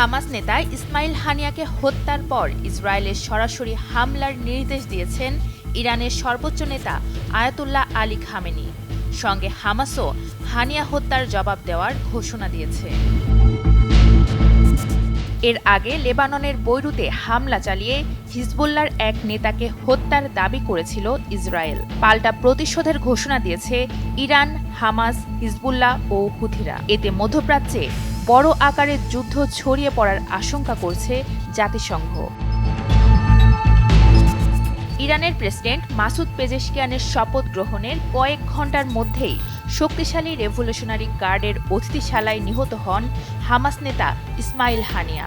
Hamas নেতা ইসমাইল হানিয়াকে হত্যার পর ইসরায়েলের সরাসরি হামলার নির্দেশ দিয়েছেন ইরানের সর্বোচ্চ নেতা আয়াতুল্লাহ আলী খামেনি। সঙ্গে হামাসও হানিয়া হত্যার জবাব দেওয়ার ঘোষণা দিয়েছে। এর আগে লেবাননের বৈরুতে হামলা চালিয়ে হিজবুল্লার এক নেতাকে হত্যার দাবি করেছিল ইসরায়েল। পাল্টা প্রতিশোধের ঘোষণা দিয়েছে ইরান, হামাস, হিজবুল্লাহ ও হুথিরা। এতে মধ্যপ্রাচ্যে বড় আকারের যুদ্ধ ছড়িয়ে পড়ার আশঙ্কা করছে জাতিসংঘ। ইরানের প্রেসিডেন্ট মাসুদ পেজেশকিয়ানের শপথ গ্রহণের কয়েক ঘণ্টার মধ্যেই শক্তিশালী রেভলিউশনারি গার্ডের অতিথিশালায় নিহত হন হামাস নেতা ইসমাইল হানিয়া।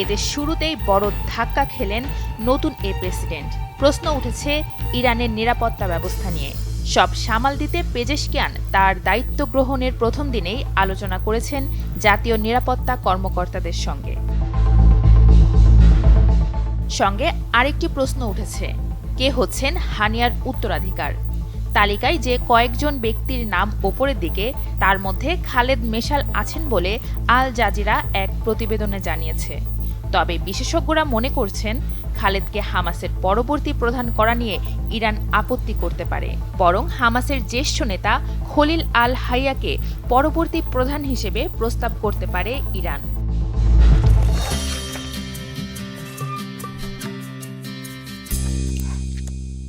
এদের শুরুতেই বড় ধাক্কা খেলেন নতুন এ প্রেসিডেন্ট। প্রশ্ন উঠেছে ইরানের নিরাপত্তা ব্যবস্থা নিয়ে। সব সামাল দিতে পেজেশকিয়ান তার দায়িত্ব গ্রহণের প্রথম দিনেই আলোচনা করেছেন জাতীয় নিরাপত্তা কর্মকর্তাদের সঙ্গে। সঙ্গে আরেকটি প্রশ্ন উঠেছে। কে হচ্ছেন হানিয়ার উত্তরাধিকার। তালিকায় যে কয়েকজন ব্যক্তির নাম ওপরের দিকে, তার মধ্যে খালেদ মেশাল আছেন বলে আল জাজিরা এক প্রতিবেদনে জানিয়েছে। তবে বিশেষজ্ঞরা মনে করছেন, খালেদকে হামাসের পরবর্তী প্রধান করা নিয়ে ইরান আপত্তি করতে পারে। বরং হামাসের জ্যেষ্ঠ নেতা খলিল আল হাইয়াকে পরবর্তী প্রধান হিসেবে প্রস্তাব করতে পারে ইরান।